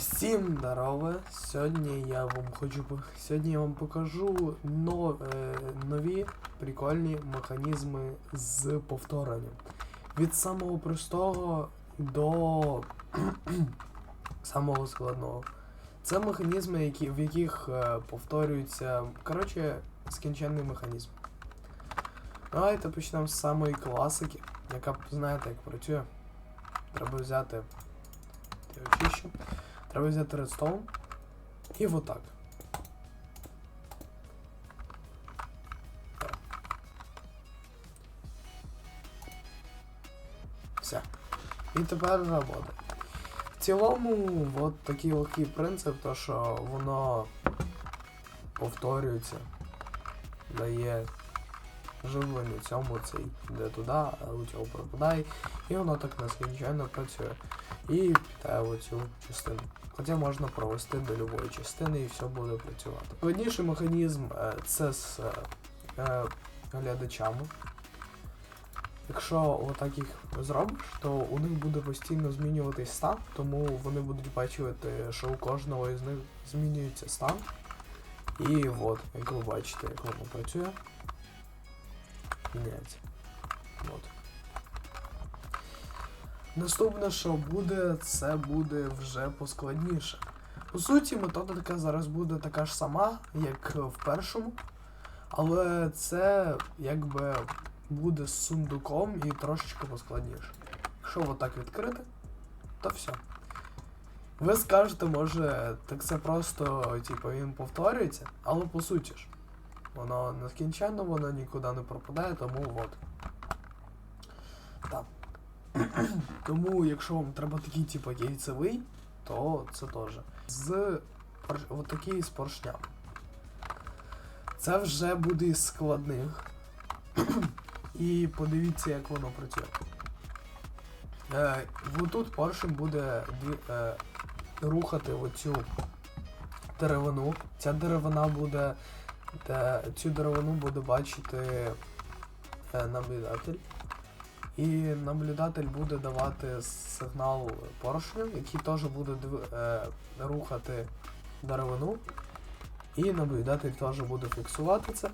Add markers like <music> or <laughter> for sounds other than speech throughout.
Всім здорове! Сьогодні я вам хочу сьогодні я вам покажу е, нові прикольні механізми з повторенням. Від самого простого до <clears throat> самого складного. Це механізми, які, в яких е, повторюються. Коротше, скінченний механізм. Давайте почнемо з самої класики, яка знаєте, як працює. Треба взяти очищу. Треба взяти редстоун. І отак. Так. Все. І тепер робота. В цілому, от такий легкий принцип, то що воно повторюється, дає живлення цьому цей йде туди, а у цього пропадає, і воно так нескінченно працює. І питає оцю частину. Хоча можна провести до любої частини і все буде працювати. Складніший механізм е, це з е, е, глядачами. Якщо отак їх зробиш, то у них буде постійно змінюватись стан, тому вони будуть бачити, що у кожного із них змінюється стан. І от, як ви бачите, як воно працює, міняється. От. Наступне, що буде, це буде вже поскладніше. По суті, методика зараз буде така ж сама, як в першому, але це якби буде з сундуком і трошечки поскладніше. Якщо отак відкрити, то все. Ви скажете, може, так це просто, типу, він повторюється, але по суті ж, воно нескінченно, воно нікуди не пропадає, тому от. Так. <clears throat> Тому, якщо вам треба такий, типу, яйцевий, то це теж. З пор- от такий з поршнями. Це вже буде із складних. <clears throat> І подивіться, як воно працює. Е, тут поршень буде е, рухати оцю деревину. Ця деревина буде. Де, цю деревину буде бачити е, наблюдатель. І наблюдатель буде давати сигнал поршню, який теж буде е, рухати деревину. І наблюдатель теж буде фіксувати це.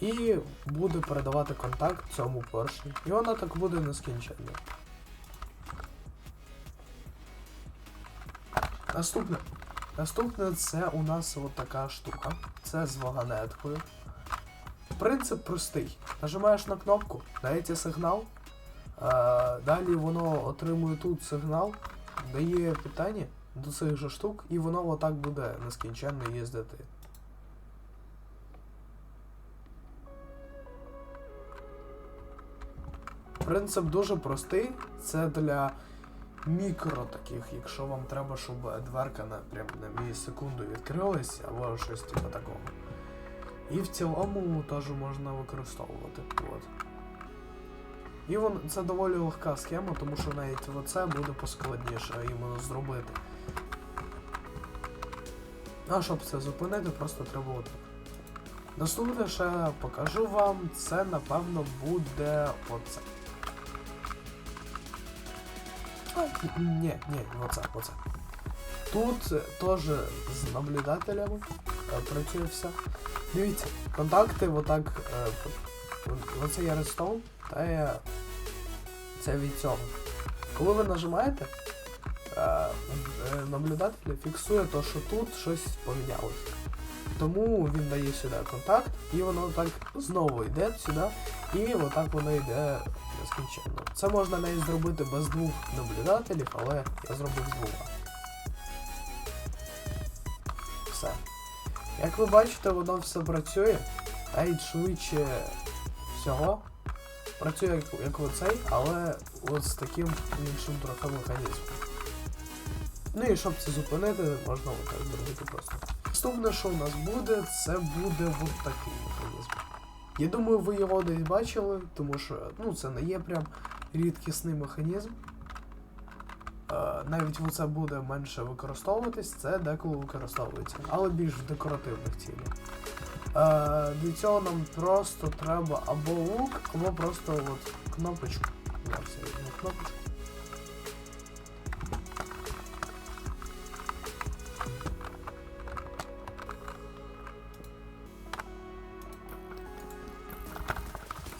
І буде передавати контакт цьому поршню. І воно так буде нескінченно. Наступне. Наступне це у нас от така штука. Це з вагонеткою. Принцип простий. Нажимаєш на кнопку, дається сигнал. Е, далі воно отримує тут сигнал, дає питання до цих же штук, і воно отак буде нескінченно їздити. Принцип дуже простий. Це для мікро таких, якщо вам треба, щоб дверка на, прям на мілісекунду відкрилась, або щось типу такого. І в цілому теж можна використовувати. От. І вон, це доволі легка схема, тому що навіть оце буде поскладніше іменно зробити. А щоб це зупинити, просто треба от. Наступне ще покажу вам, це напевно буде оце. Ні, ні, оце, оце. Тут е, теж з наблюдателями е, працює все. Дивіться, контакти отак. Е, оце є редстоун, та є це від цього. Коли ви нажимаєте, наблюдатель фіксує то, що тут щось помінялося. Тому він дає сюди контакт, і воно так знову йде сюди, і отак воно йде нескінченно. Це можна навіть зробити без двох наблюдателів, але я зробив з двома. Все. Як ви бачите, воно все працює, навіть швидше всього. Працює як, як оцей, але от з таким іншим трохи механізмом. Ну і щоб це зупинити, можна отак зробити просто. Наступне, що у нас буде, це буде от такий механізм. Я думаю, ви його десь бачили, тому що ну, це не є прям рідкісний механізм. Е, навіть це буде менше використовуватись, це деколи використовується, але більш в декоративних цілях. Е, для цього нам просто треба або лук, або просто от кнопочку. Я все кнопочку.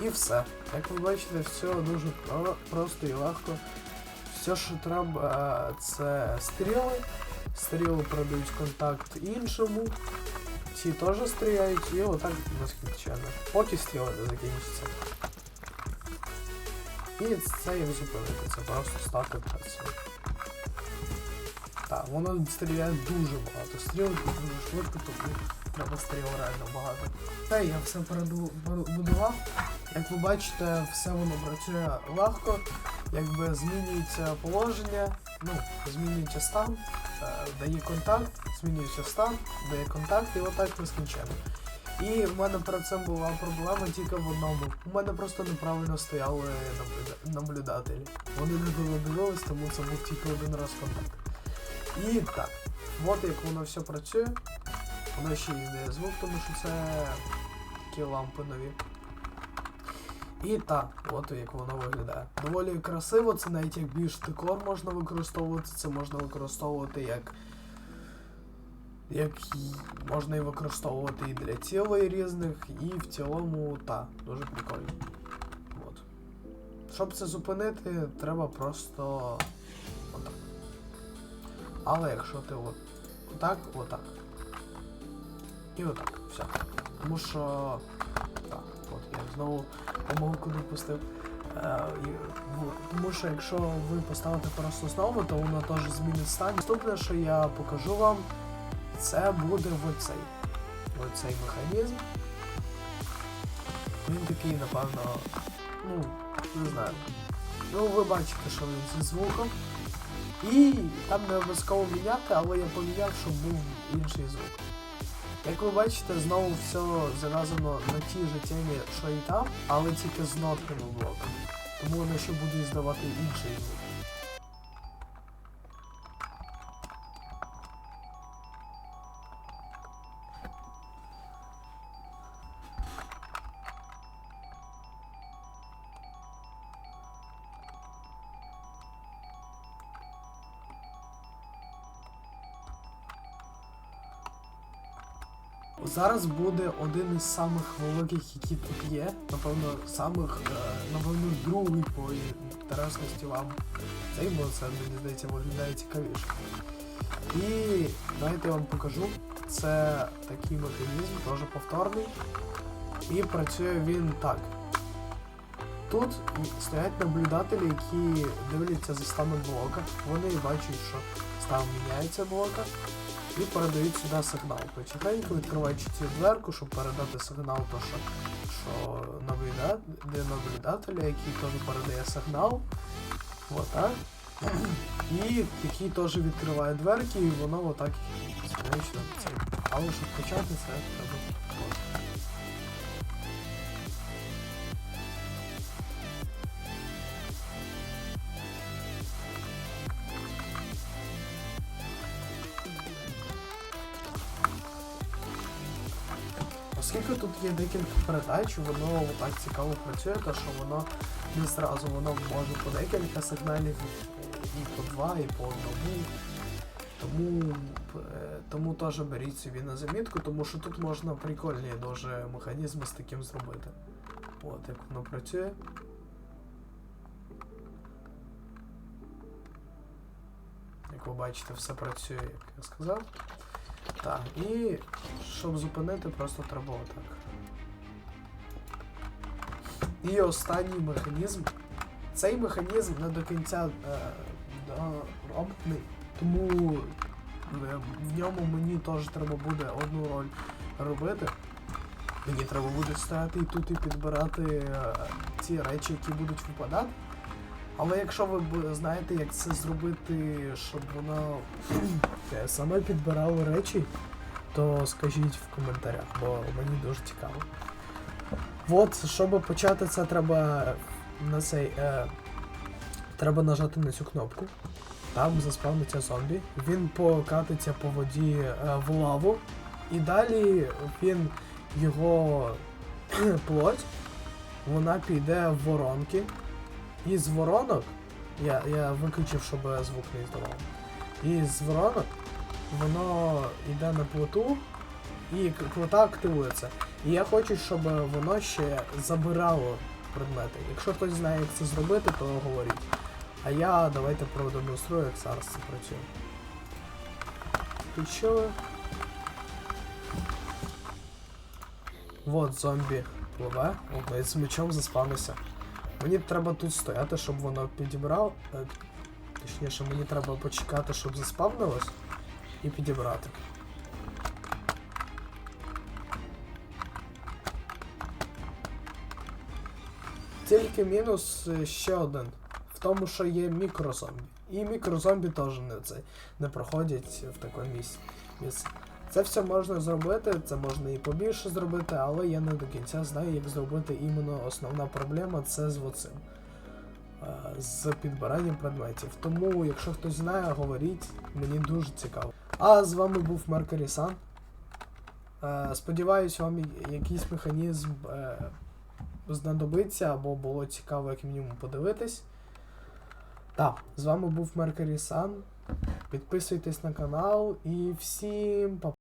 І все. Як ви бачите, все дуже про- просто і легко. Все, що треба, е, це стріли. Стріли продають контакт іншому. Ці теж стріляють, і отак нескінченно. Поки стріли не закінчаться. І це як зупинити, це просто стати працею. Так, воно стріляє дуже багато стріл, дуже швидко, тому треба стріл реально багато. Це я все перебудував. Як ви бачите, все воно працює легко, якби змінюється положення, ну, змінюється стан, е, дає контакт, змінюється стан, дає контакт і отак нескінченно. І в мене перед цим була проблема тільки в одному. У мене просто неправильно стояли наблюдателі. Вони не дивились, тому це був тільки один раз контакт. І так, от як воно все працює. Воно ще й здає звук, тому що це такі лампи нові. І так, от як воно виглядає. Доволі красиво, це навіть як більш декор можна використовувати, це можна використовувати як. Як можна і використовувати і для цілей різних, і в цілому, та, дуже прикольно. От. Щоб це зупинити, треба просто отак. Але якщо ти от отак, отак. І отак, все. Тому що. Так, я знову помилку допустив. Е, тому що якщо ви поставите просто знову, то воно теж змінить стан. Наступне, що я покажу вам, це буде оцей. Оцей механізм. Він такий, напевно, ну, не знаю. Ну, ви бачите, що він зі звуком. І там не обов'язково міняти, але я поміняв, щоб був інший звук. Як ви бачите, знову все зав'язано на тій же темі, що і там, але тільки з нотками блоками. Тому воно ще буде здавати інший звук. Зараз буде один із самих великих, які тут є. Напевно, самих, е, напевно, другий по інтересності вам. Цей, бо мені здається, виглядає цікавіше. І давайте я вам покажу. Це такий механізм, теж повторний. І працює він так. Тут стоять наблюдателі, які дивляться за станом блока. Вони бачать, що стан міняється блока і передають сюди сигнал. Потихеньку відкриваючи цю дверку, щоб передати сигнал, то що, що наблюда... наблюдателя, який теж передає сигнал. Отак. <clears throat> І який теж відкриває дверки, і воно отак звичайно, цей. Але щоб почати треба. Є декілька передач, воно так цікаво працює, то що воно не зразу воно може по декілька сигналів, і по два, і по одному. Тому, е, тому теж беріть собі на замітку, тому що тут можна прикольні дуже механізми з таким зробити. От як воно працює. Як ви бачите, все працює, як я сказав. Так, і щоб зупинити, просто треба отак. І останній механізм. Цей механізм не до кінця е, доробний, тому е, в ньому мені теж треба буде одну роль робити. Мені треба буде стояти і тут і підбирати е, ці речі, які будуть випадати. Але якщо ви знаєте, як це зробити, щоб воно <clears throat> саме підбирало речі, то скажіть в коментарях, бо мені дуже цікаво. От, щоб почати це, треба на цей. Е, треба нажати на цю кнопку. Там заспавниться зомбі. Він покатиться по воді е, в лаву. І далі він його <clears throat> плоть, вона піде в воронки. І з воронок. Я, я виключив, щоб звук не здавав. І з воронок воно йде на плоту, і плота активується. І я хочу, щоб воно ще забирало предмети. Якщо хтось знає, як це зробити, то говоріть. А я давайте продемонструю, як зараз це працює. Включили. Вот зомбі пливе. О, з мечом заспавнився. Мені треба тут стояти, щоб воно підібрав. е, Точніше, мені треба почекати, щоб заспавнилось, і підібрати. Тільки мінус е, ще один. В тому, що є мікрозомбі. І мікрозомбі теж не, це, не проходять в таке місці. Це все можна зробити, це можна і побільше зробити, але я не до кінця знаю, як зробити іменно основна проблема це з оцим. е, З підбиранням предметів. Тому, якщо хтось знає, говоріть, мені дуже цікаво. А з вами був Меркері Сан. Е, Сподіваюсь, вам якийсь механізм е, знадобиться або було цікаво, як мінімум, подивитись. Так, з вами був Меркері Сан. Підписуйтесь на канал і всім па